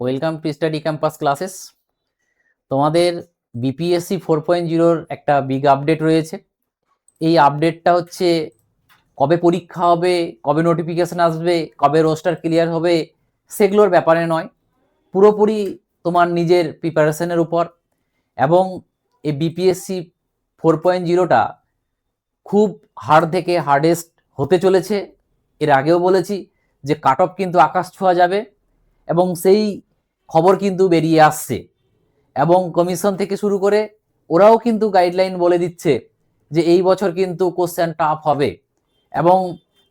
Welcome to study campus classes তোমাদের BPSC four point জিরোর একটা বিগ আপডেট রয়েছে। এই আপডেটটা হচ্ছে কবে পরীক্ষা হবে, কবে নোটিফিকেশন আসবে, কবে রোস্টার ক্লিয়ার হবে, সেগুলোর ব্যাপারে নয়। পুরোপুরি তোমার নিজের প্রিপারেশনের উপর। এবং এই বিপিএসসি ফোর পয়েন্ট জিরোটা খুব হার্ড থেকে হার্ডেস্ট হতে চলেছে। এর আগেও বলেছি যে কাট অফ কিন্তু আকাশ ছোঁয়া যাবে। এবং সেই খবর কিন্তু বেরিয়ে আসছে। এবং কমিশন থেকে শুরু করে ওরাও কিন্তু গাইডলাইন বলে দিচ্ছে যে এই বছর কিন্তু কোশ্চেন টাফ হবে। এবং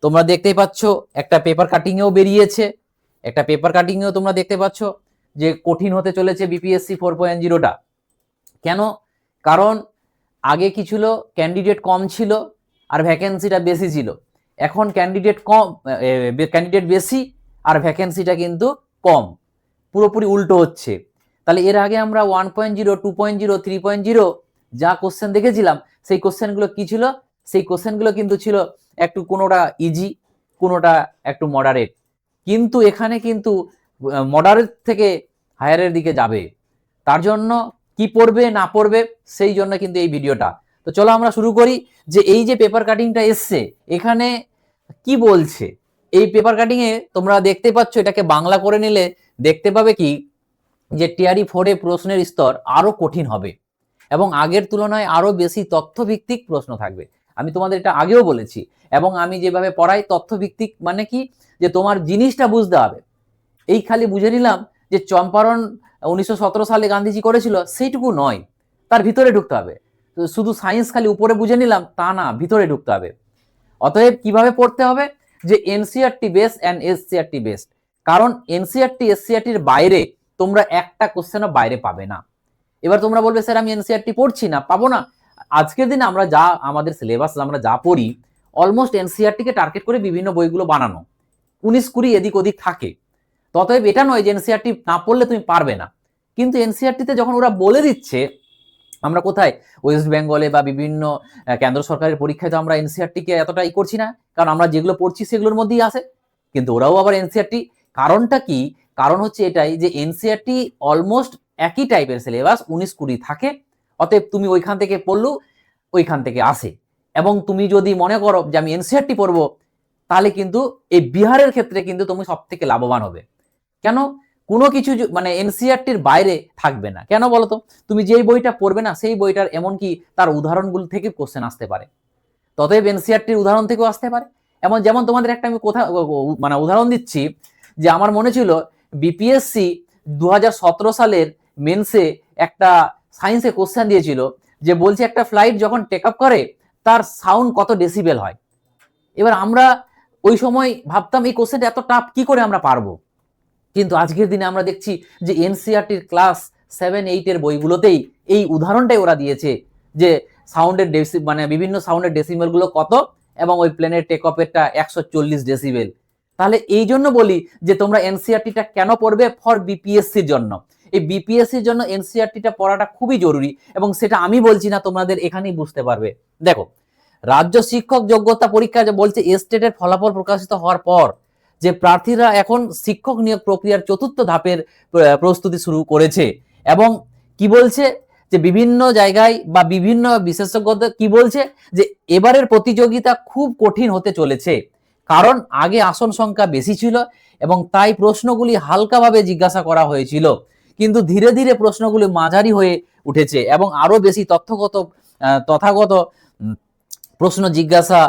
তোমরা দেখতেই পাচ্ছ, একটা পেপার কাটিংয়েও বেরিয়েছে। একটা পেপার কাটিংয়েও তোমরা দেখতে পাচ্ছ যে কঠিন হতে চলেছে বিপিএসসি ফোর পয়েন্ট জিরোটা কেন? কারণ আগে কি ছিল? ক্যান্ডিডেট কম ছিল আর ভ্যাকেন্সিটা বেশি ছিল। এখন ক্যান্ডিডেট কম ক্যান্ডিডেট বেশি আর ভ্যাকেন্সিটা কিন্তু কম। পুরোপুরি উল্টো হচ্ছে। তাহলে এর আগে আমরা one point zero two point zero three point zero যা কোশ্চেন দেখেছিলাম, সেই কোশ্চেনগুলো কি ছিল? সেই কোশ্চেনগুলো কিন্তু ছিল একটু কোনোটা ইজি কোনোটা একটু মডারেট কিন্তু এখানে কিন্তু মডারেট থেকে হায়ারের দিকে যাবে। তার জন্য কি পড়বে, না পড়বে, সেই জন্য কিন্তু এই ভিডিওটা তো চলো আমরা শুরু করি যে এই যে পেপার কাটিংটা এসছে, এখানে কি বলছে? এই পেপার কাটিংয়ে তোমরা দেখতে পাচ্ছ এটাকে বাংলা করে নিলে দেখতে পাবে কি যে টিআরই ফোরে প্রশ্নের স্তর আরও কঠিন হবে এবং আগের তুলনায় আরও বেশি তথ্যভিত্তিক প্রশ্ন থাকবে। আমি তোমাদের এটা আগেও বলেছি এবং আমি যেভাবে পড়াই তথ্যভিত্তিক মানে কি যে তোমার জিনিসটা বুঝতে হবে। এই খালি বুঝে নিলাম যে চম্পারণ উনিশশো সতেরো সালে গান্ধীজি করেছিল সেইটুকু নয়, তার ভিতরে ঢুকতে হবে। শুধু সায়েন্স খালি উপরে বুঝে নিলাম, তা না, ভিতরে ঢুকতে হবে। অতএব কীভাবে পড়তে হবে? যে NCERT best and SCERT best কারণ এনসিআরটি এসসিআরটির বাইরে তোমরা একটা কোশ্চেনও বাইরে পাবে না। এবার তোমরা বলবে, স্যার, আমি এনসিআরটি পড়ছি না, পাবো না। আজকের দিনে আমরা যা, আমাদের সিলেবাস আমরা যা পড়ি অলমোস্ট এনসিআরটিকে টার্গেট করে বিভিন্ন বইগুলো বানানো। উনিশ কুড়ি এদিক ওদিক থাকে। ততএব এটা নয় যে এনসিআরটি না পড়লে তুমি পারবে না। কিন্তু এনসিআরটিতে যখন ওরা বলে দিচ্ছে, আমরা কোথায়? ওয়েস্ট বেঙ্গলে বা বিভিন্ন কেন্দ্র সরকারের পরীক্ষায় তো আমরা এনসিআরটিকে এতটা ই করছি না। কারণ আমরা যেগুলো পড়ছি সেগুলোর মধ্যেই আসে কিন্তু ওরাও আবার এনসিআরটি কারণটা কি? কারণ হচ্ছে এটাই যে এনসিআরটি অলমোস্ট একই টাইপের সিলেবাস উনিশ কুড়ি থাকে। অতএব তুমি ওইখান থেকে পড়লেও ওইখান থেকে আসে। এবং তুমি যদি মনে করো যে আমি এনসিআরটি পড়ব, তাহলে কিন্তু এই বিহারের ক্ষেত্রে কিন্তু তুমি সব থেকে লাভবান হবে। কেন? কোনো কিছু মানে এনসিআরটির বাইরে থাকবে না। কেন বলো তো? তুমি যেই বইটা পড়বে না, সেই বইটার এমনকি তার উদাহরণগুলো থেকে কোশ্চেন আসতে পারে। ততএব এনসিআরটির উদাহরণ থেকেও আসতে পারে। এমন যেমন তোমাদের একটা আমি কোথা মানে উদাহরণ দিচ্ছি যে আমার মনে ছিল বিপিএসসি দু হাজার সতেরো সালের মেন্সে একটা সায়েন্সে কোশ্চেন দিয়েছিল যে বলছে একটা ফ্লাইট যখন টেক আপ করে, তার সাউন্ড কত ডেসিবেল হয়? এবার আমরা ওই সময় ভাবতাম এই কোশ্চেনটা এত টাফ কি করে আমরা পারব? কিন্তু আজকের দিনে আমরা দেখছি যে এনসিআরটির ক্লাস সেভেন এইটের বইগুলোতেই এই উদাহরণটাই ওরা দিয়েছে যে সাউন্ডের ডেসি মানে বিভিন্ন সাউন্ডের ডেসিবেলগুলো কত এবং ওই প্লেনের টেক অফেরটা একশো চল্লিশ ডেসিবেল তাহলে এই জন্য বলি যে তোমরা এনসিআরটিটা কেন পড়বে? ফর বিপিএসসির জন্য। এই বিপিএসসির জন্য এনসিআরটিটা পড়াটা খুবই জরুরি এবং সেটা আমি বলছি না, তোমাদের এখানেই বুঝতে পারবে। দেখো, রাজ্য শিক্ষক যোগ্যতা পরীক্ষা যে বলছে স্টেটের ফলাফল প্রকাশিত হওয়ার পর যে প্রার্থীরা এখন শিক্ষক নিয়োগ প্রক্রিয়ার চতুর্থ ধাপের প্রস্তুতি শুরু করেছে এবং কি বলছে? যে বিভিন্ন জায়গায় বা বিভিন্ন বিশেষজ্ঞদের কি বলছে? যে এবারের প্রতিযোগিতা খুব কঠিন হতে চলেছে। কারণ আগে আসন সংখ্যা বেশি ছিল এবং তাই প্রশ্নগুলি হালকাভাবে জিজ্ঞাসা করা হয়েছিল। কিন্তু ধীরে ধীরে প্রশ্নগুলি মাঝারি হয়ে উঠেছে এবং আরও বেশি তথ্যগত তথাগত প্রশ্ন জিজ্ঞাসা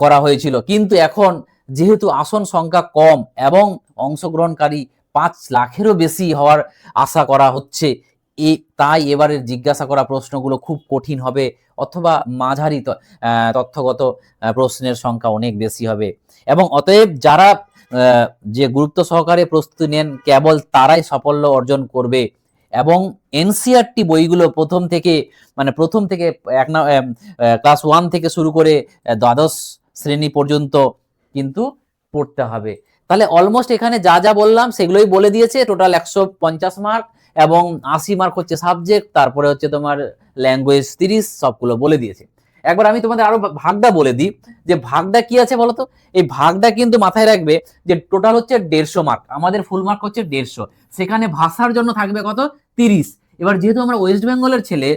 করা হয়েছিল। কিন্তু এখন যেহেতু আসন সংখ্যা কম এবং অংশগ্রহণকারী পাঁচ লাখেরও বেশি হওয়ার আশা করা হচ্ছে এ তাই এবারের জিজ্ঞাসা করা প্রশ্নগুলো খুব কঠিন হবে অথবা মাঝারি তথ্যগত প্রশ্নের সংখ্যা অনেক বেশি হবে। এবং অতএব যারা যে গুরুত্ব সহকারে প্রস্তুতি নেন, কেবল তারাই সাফল্য অর্জন করবে। এবং এনসিআরটি বইগুলো প্রথম থেকে মানে প্রথম থেকে এক না ক্লাস ওয়ান থেকে শুরু করে দ্বাদশ শ্রেণি পর্যন্ত কিন্তু পড়তে হবে। তাহলে অলমোস্ট এখানে যা যা বললাম সেগুলোই বলে দিয়েছে টোটাল একশো পঞ্চাশ মার্ক এবং আশি মার্ক হচ্ছে সাবজেক্ট তারপরে হচ্ছে তোমার ল্যাঙ্গুয়েজ তিরিশ, সবগুলো বলে দিয়েছে। একবার আমি তোমাদের আরও ভাগটা বলে দিই, যে ভাগটা কি আছে বলতো? এই ভাগটা কিন্তু মাথায় রাখবে যে টোটাল হচ্ছে দেড়শো মার্ক আমাদের ফুল মার্ক হচ্ছে দেড়শো। সেখানে ভাষার জন্য থাকবে কত? তিরিশ। এবার যেহেতু আমরা ওয়েস্ট বেঙ্গলের ছেলে,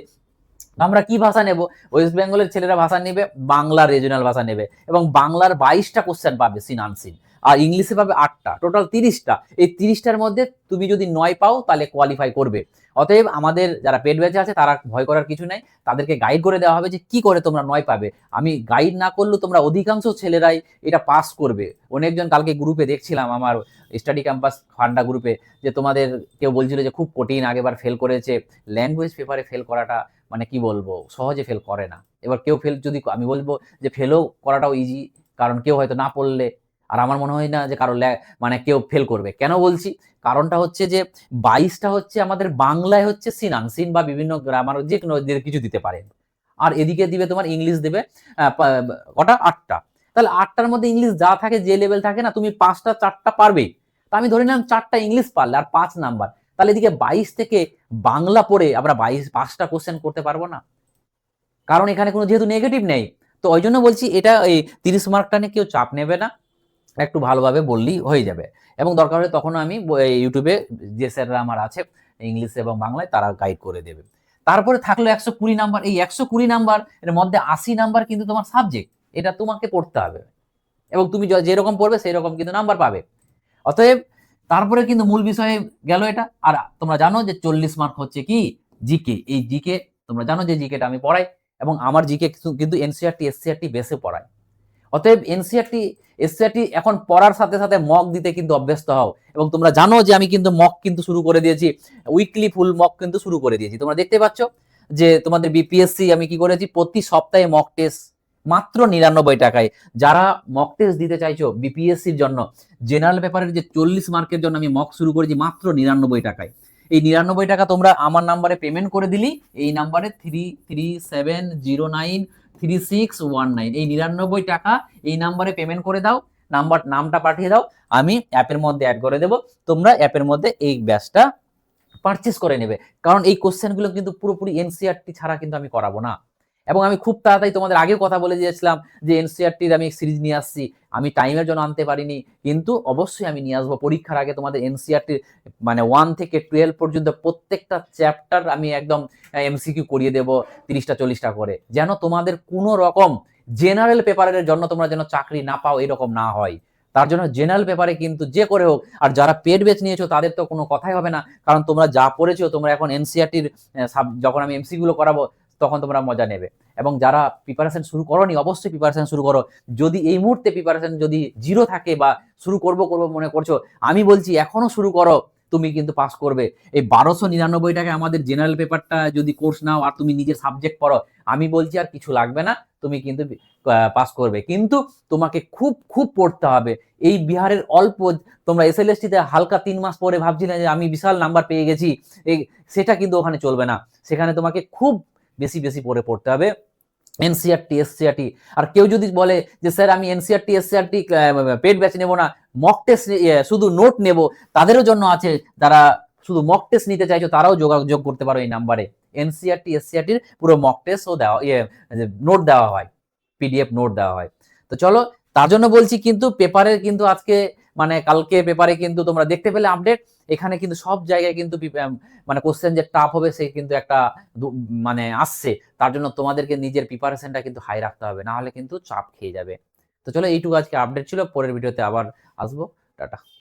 আমরা কি ভাষা নেব? ওয়েস্ট বেঙ্গলের ছেলেরা ভাষা নেবে বাংলা রিজনাল ভাষা নেবে এবং বাংলার বাইশটা কোশ্চেন পাবে সিন আনসিন আর ইংলিশে পাবে আটটা টোটাল তিরিশটা। এই তিরিশটার মধ্যে তুমি যদি নয় পাও, তাহলে কোয়ালিফাই করবে। অতএব আমাদের যারা পেট ব্যাচে আছে, তারা ভয় করার কিছু নেই। তাদেরকে গাইড করে দেওয়া হবে যে কি করে তোমরা নয় পাবে। আমি গাইড না করলেও তোমরা অধিকাংশ ছেলেরাই এটা পাস করবে। অনেকজন কালকে গ্রুপে দেখছিলাম আমার স্টাডি ক্যাম্পাস ফান্ডা গ্রুপে যে তোমাদের কেউ বলছিল যে খুব কঠিন আগেবার ফেল করেছে। ল্যাঙ্গুয়েজ পেপারে ফেল করাটা মানে কি বলব? সহজে ফেল করে না। এবার কেউ ফেল যদি আমি বলব যে ফেলও করাটাও ইজি কারণ কেউ হয়তো না পড়লে আর আমার মনে হয় না যে কারও মানে কেউ ফেল করবে। কেন বলছি? কারণটা হচ্ছে যে বাইশটা হচ্ছে আমাদের বাংলায় হচ্ছে সিনাং, সিন বা বিভিন্ন গ্রামার যে কোনো কিছু দিতে পারে। আর এদিকে দিবে তোমার ইংলিশ দেবে কটা? আটটা। তাহলে আটটার মধ্যে ইংলিশ যা থাকে, যে লেভেল থাকে না, তুমি পাঁচটা, চারটা পারবেই তা আমি ধরে নিলাম চারটা ইংলিশ পারলে আর পাঁচ নাম্বার। তাহলে এদিকে বাইশ থেকে বাংলা পড়ে আমরা বাইশ, পাঁচটা কোশ্চেন করতে পারব না। কারণ এখানে কোনো যেহেতু নেগেটিভ নেই। তো ওই জন্য বলছি এটা এই তিরিশ মার্কটা নিয়ে কেউ চাপ নেবে না। একটু ভালোভাবে বললেই হয়ে যাবে। এবং দরকার হলে তখন আমি ইউটিউবে যে স্যাররা আমার আছে, ইংলিশ এবং বাংলায়, তারা গাইড করে দেবে। তারপরে থাকল একশো কুড়ি নাম্বার এই একশো কুড়ি নাম্বার এর মধ্যে আশি নাম্বার কিন্তু তোমার সাবজেক্ট এটা তোমাকে পড়তে হবে। এবং তুমি যেরকম পড়বে সেই রকম কিন্তু নাম্বার পাবে। অতএব, তারপরে কিন্তু মূল বিষয়ে গেল এটা। আর তোমরা জানো যে চল্লিশ মার্ক হচ্ছে কি? জিকে এই জিকে তোমরা জানো যে জিকেটা আমি পড়াই। এবং আমার জিকে কিন্তু এনসিআরটি এসসিআরটি বেসে পড়াই। অতএব এনসিআরটি এসসিআরটি এখন পড়ার সাথে সাথে মক দিতে কিন্তু অভ্যস্ত হও। এবং তোমরা জানো যে আমি কিন্তু মক কিন্তু শুরু করে দিয়েছি উইকলি ফুল মক কিন্তু শুরু করে দিয়েছি। তোমরা দেখতে পাচ্ছ যে তোমাদের বিপিএসসি আমি কি করেছি, প্রতি সপ্তাহে মক টেস্ট মাত্র নিরানব্বই টাকায়। যারা মক টেস্ট দিতে চাইছো বিপিএসসির জন্য জেনারেল পেপারের যে চল্লিশ মার্কের জন্য আমি মক শুরু করেছি মাত্র নিরানব্বই টাকায়। এই নিরানব্বই টাকা তোমরা আমার নাম্বারে পেমেন্ট করে দিলি, এই নাম্বারে three three seven zero nine three six one nine এই নিরানব্বই টাকা এই নাম্বারে পেমেন্ট করে দাও, নাম্বার, নামটা পাঠিয়ে দাও। আমি অ্যাপের মধ্যে অ্যাড করে দেবো। তোমরা অ্যাপের মধ্যে এই ব্যাচটা পারচেস করে নেবে। কারণ এই কোশ্চেনগুলো কিন্তু পুরোপুরি এনসিআরটি ছাড়া কিন্তু আমি করাবো না। এবং আমি খুব তাড়াতাড়ি তোমাদের আগেও কথা বলে দিয়েছিলাম যে এনসিআরটির আমি সিরিজ নিয়ে আসছি। আমি টাইমের জন্য আনতে পারিনি। কিন্তু অবশ্যই আমি নিয়ে আসব। পরীক্ষার আগে তোমাদের এনসিআরটির মানে ওয়ান থেকে টুয়েলভ পর্যন্ত প্রত্যেকটা চ্যাপ্টার আমি একদম এমসিকিউ করিয়ে দেবো তিরিশটা, চল্লিশটা করে। যেন তোমাদের কোনো রকম জেনারেল পেপারের জন্য তোমরা যেন চাকরি না পাও এরকম না হয়। তার জন্য জেনারেল পেপারে কিন্তু যে করে হোক, আর যারা পেড বেচ নিয়েছো তাদের তো কোনো কথাই হবে না। কারণ তোমরা যা পড়েছো, তোমরা এখন এনসিআরটির যখন আমি এমসিগুলো করাবো তখন তোমরা মজা নেবে। এবং যারা প্রিপারেশন শুরু করোনি, অবশ্যই প্রিপারেশন শুরু করো। যদি এই মুহূর্তে প্রিপারেশন যদি জিরো থাকে বা শুরু করব করব মনে করছ, আমি বলছি এখনও শুরু করো, তুমি কিন্তু পাস করবে। এই বারোশো নিরানব্বই টাকা আমাদের জেনারেল পেপারটা যদি কোর্স নাও আর তুমি নিজের সাবজেক্ট পড়ো, আমি বলছি আর কিছু লাগবে না, তুমি কিন্তু পাস করবে। কিন্তু তোমাকে খুব খুব পড়তে হবে। এই বিহারের অল্প, তোমরা এস এল হালকা তিন মাস পরে ভাবছিলে যে আমি বিশাল নাম্বার পেয়ে গেছি সেটা কিন্তু ওখানে চলবে না। সেখানে তোমাকে খুব বেশি বেশি পড়ে পড়তে হবে। এনসিআরটি এসসিআরটি আর কেউ যদি বলে যে, স্যার, আমি এনসিআরটি এসসিআরটি পেড ব্যাচ নেব না মক টেস্ট শুধু নোট নেব, তাদেরও জন্য আছে, যারা শুধু মক টেস্ট নিতে চাইছো, তারাও যোগাযোগ করতে পারো এই নাম্বারে এনসিআরটি এসসিআরটির পুরো মক টেস্টও দেওয়া ইয়ে নোট দেওয়া হয় পিডিএফ নোট দেওয়া হয়। তো চলো তার জন্য বলছি কিন্তু পেপারের কিন্তু আজকে মানে কালকে পেপারে কিন্তু তোমরা দেখতে পেলে আপডেট এখানে কিন্তু সব জায়গায় কিন্তু মানে কোশ্চেন যে টাফ হবে সে কিন্তু একটা মানে আসছে। তার জন্য তোমাদেরকে নিজের প্রিপারেশনটা কিন্তু হাই রাখতে হবে না হলে কিন্তু চাপ খেয়ে যাবে। তো চলো এইটুকু আজকে আপডেট ছিল, পরের ভিডিওতে আবার আসব। টাটা।